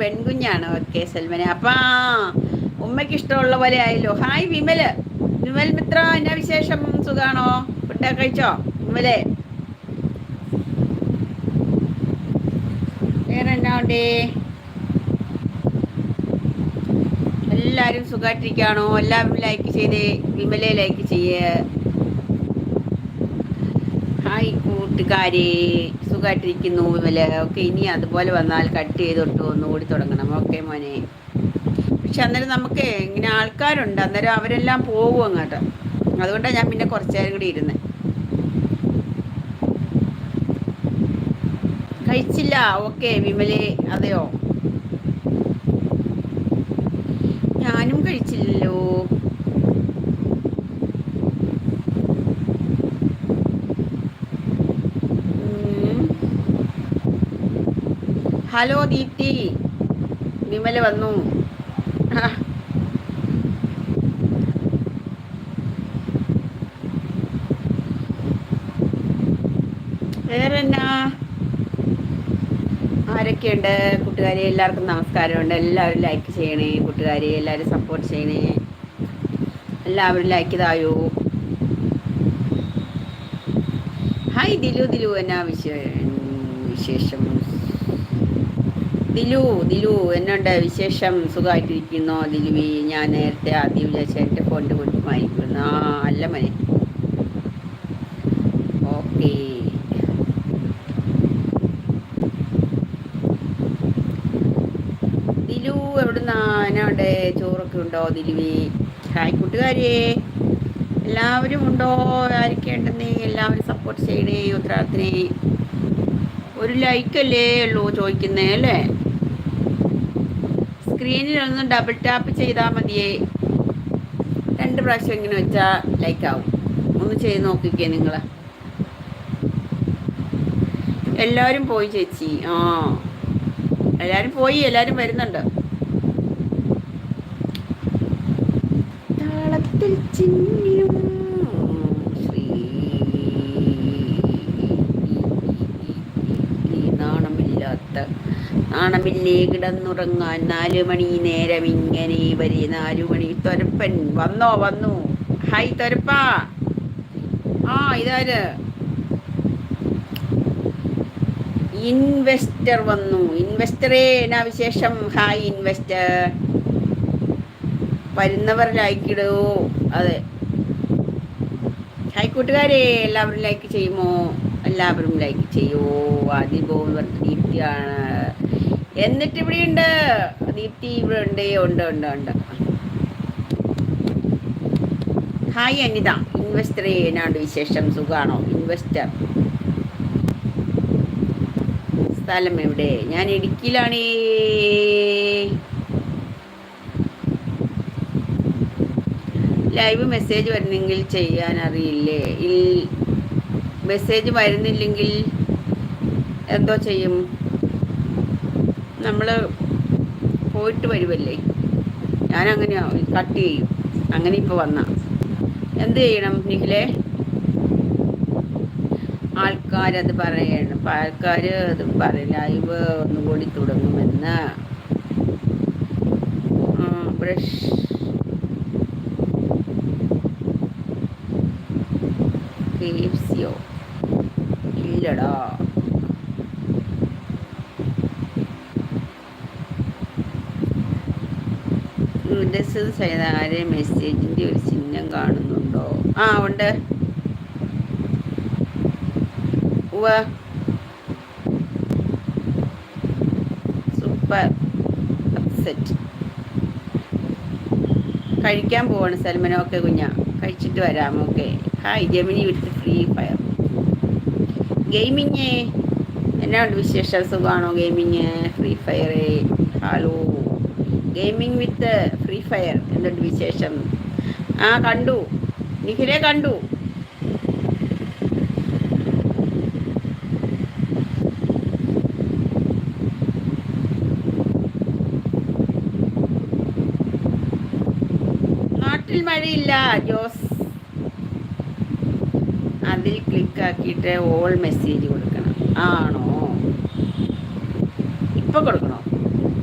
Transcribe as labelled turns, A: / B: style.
A: പെൺകുഞ്ഞാണ് okay സൽമനെ. അപ്പാ ഉമ്മയ്ക്ക് ഇഷ്ടമുള്ള പോലെ ആയല്ലോ. ഹായ് വിമൽ വിമൽ മിത്ര എന്നാ വിശേഷം? സുഖാണോ? ഫുഡൊക്കെ കഴിച്ചോ? വിമലേ. വേറെ എന്നാ ഉണ്ടേ? എല്ലാവരും സുഖമായിട്ടിരിക്കുകയാണോ എല്ലാവരും ലൈക്ക് ചെയ്തേ വിമലെ ലൈക്ക് ചെയ്യേ. ഹായ് കൂട്ടുകാരെ സുഖമായിട്ടിരിക്കുന്നു വിമല ഓക്കെ ഇനി അതുപോലെ വന്നാൽ കട്ട് ചെയ്തിട്ട് ഒന്നുകൂടി തുടങ്ങണം. ഓക്കെ മോനെ. പക്ഷെ അന്നേരം നമുക്ക് ഇങ്ങനെ ആൾക്കാരുണ്ട്. അന്നേരം അവരെല്ലാം പോകും അങ്ങോട്ട്. അതുകൊണ്ടാണ് ഞാൻ പിന്നെ കുറച്ച് നേരം കൂടി ഇരുന്നത് കഴിച്ചില്ല? ഓക്കെ വിമലെ അതെയോ? ഹലോ ദീപ്തി. വിമൽ വന്നു. വേറെന്നാ? ആരൊക്കെയുണ്ട്? കൂട്ടുകാരെ എല്ലാവർക്കും നമസ്കാരമുണ്ട്. എല്ലാവരും ലൈക്ക് ചെയ്യണേ കൂട്ടുകാരെ എല്ലാവരും സപ്പോർട്ട് ചെയ്യണേ. എല്ലാവരും ലൈക്ക് ഇതായോ? ഹായ് ദിലു. ദിലു എന്നാ വിശേഷം? ദിലു ദിലു എന്നുണ്ട് വിശേഷം സുഖമായിട്ടിരിക്കുന്നോ? ദിലുവി ഞാൻ നേരത്തെ ആദ്യം വിചാരിച്ച എന്റെ ഫോണിന്റെ കുറ്റമായിരിക്കുന്നു ആ അല്ല മനെ. ഓക്കെ. ദിലു എവിടുന്നാ? എന്നാണ്ട് ചോറൊക്കെ ഉണ്ടോ ദിലുവി? ഹായ് കൂട്ടുകാരിയേ. എല്ലാവരും ഉണ്ടോ? ആരൊക്കെ ഉണ്ടെന്നേ? എല്ലാവരും സപ്പോർട്ട് ചെയ്യണേ ഉത്തരാത്തിനെ ഒരു ലൈക്കല്ലേ ഉള്ളൂ ചോദിക്കുന്നേ അല്ലേ? സ്ക്രീനിൽ ഒന്ന് ഡബിൾ ടാപ്പ് ചെയ്താൽ മതിയേ. രണ്ട് പ്രാവശ്യം ഇങ്ങനെ വെച്ചാൽ ലൈക്ക് ആവും. ഒന്ന് ചെയ്ത് നോക്കിക്കേ നിങ്ങൾ എല്ലാവരും പോയി ചേച്ചി. ആ. എല്ലാവരും പോയി എല്ലാവരും വരുന്നുണ്ട്. താളത്തിൽ ചിന്നിയും നാണമില്ലേ കിടന്നുറങ്ങാൻ നാലു മണി നേരം ഇങ്ങനെ വരെ. നാലു മണി. തൊരപ്പൻ. വന്നോ വന്നു. ഹായ് തൊരപ്പാ. ആ ഇതാര്? ഇൻവെസ്റ്റർ വന്നു. ഇൻവെസ്റ്ററേ എന്നാ വിശേഷം? Hi investor. വരുന്നവർ ലൈക്ക് ഇടൂ അതെ. ഹായ് കൂട്ടുകാരെ. എല്ലാവരും ലൈക്ക് ചെയ്യുമോ? എല്ലാവരും ലൈക്ക് ചെയ്യൂ? ആദ്യം പോകുന്നവർ ദീപ്തിയാണ് എന്നിട്ട് ഇവിടെ ഉണ്ട്. ദീപ്തി ഇവിടെ ഉണ്ട് ഉണ്ട് ഉണ്ട് ഉണ്ട്. ഹായ് അനിത. ഇൻവെസ്റ്ററെ ഏനാണ്ട് വിശേഷം? സുഖാണോ? ഇൻവെസ്റ്റർ സ്ഥലം എവിടെ? ഞാൻ ഇടുക്കിയിലാണ്. ലൈവ് മെസ്സേജ് വരുന്നെങ്കിൽ ചെയ്യാൻ അറിയില്ലേ? മെസ്സേജ് വരുന്നില്ലെങ്കിൽ എന്തോ ചെയ്യും? നമ്മൾ പോയിട്ട് വരുമല്ലേ ഞാനങ്ങനെ കട്ട് ചെയ്യും. അങ്ങനെ ഇപ്പോൾ വന്ന. എന്ത് ചെയ്യണം നിഖിലെ? ആൾക്കാരത് പറയണം. ആൾക്കാർ അത് പറയും ലൈവ് ഒന്നുകൂടി തുടങ്ങുമെന്ന്. ബ്രഷ്. ഇല്ലടാ മെസ്സേജ് ചെയ്ത ആരെ മെസ്സേജിന്റെ ഒരു ചിഹ്നം കാണുന്നുണ്ടോ? ആ ഉണ്ട്. ഉവ സൂപ്പർ. അപ്സെറ്റ്. കഴിക്കാൻ പോവാണ് സൽമൻ ഓക്കെ കുഞ്ഞ. കഴിച്ചിട്ട് വരാം. Okay. Hi Gemini with free fire. Gaming എന്നാ ഉണ്ട് വിശേഷം? സുഖമാണോ gaming free fire hello. Gaming with free fire എന്തുണ്ട് വിശേഷം. ആ കണ്ടു. നിഖിലെ കണ്ടു. നാട്ടിൽ മഴയില്ല ജോസ്. അതിൽ ക്ലിക്ക് ആക്കിയിട്ട് ഓൾ മെസ്സേജ് കൊടുക്കണം. ആണോ? ഇപ്പൊ കൊടുക്കണോ?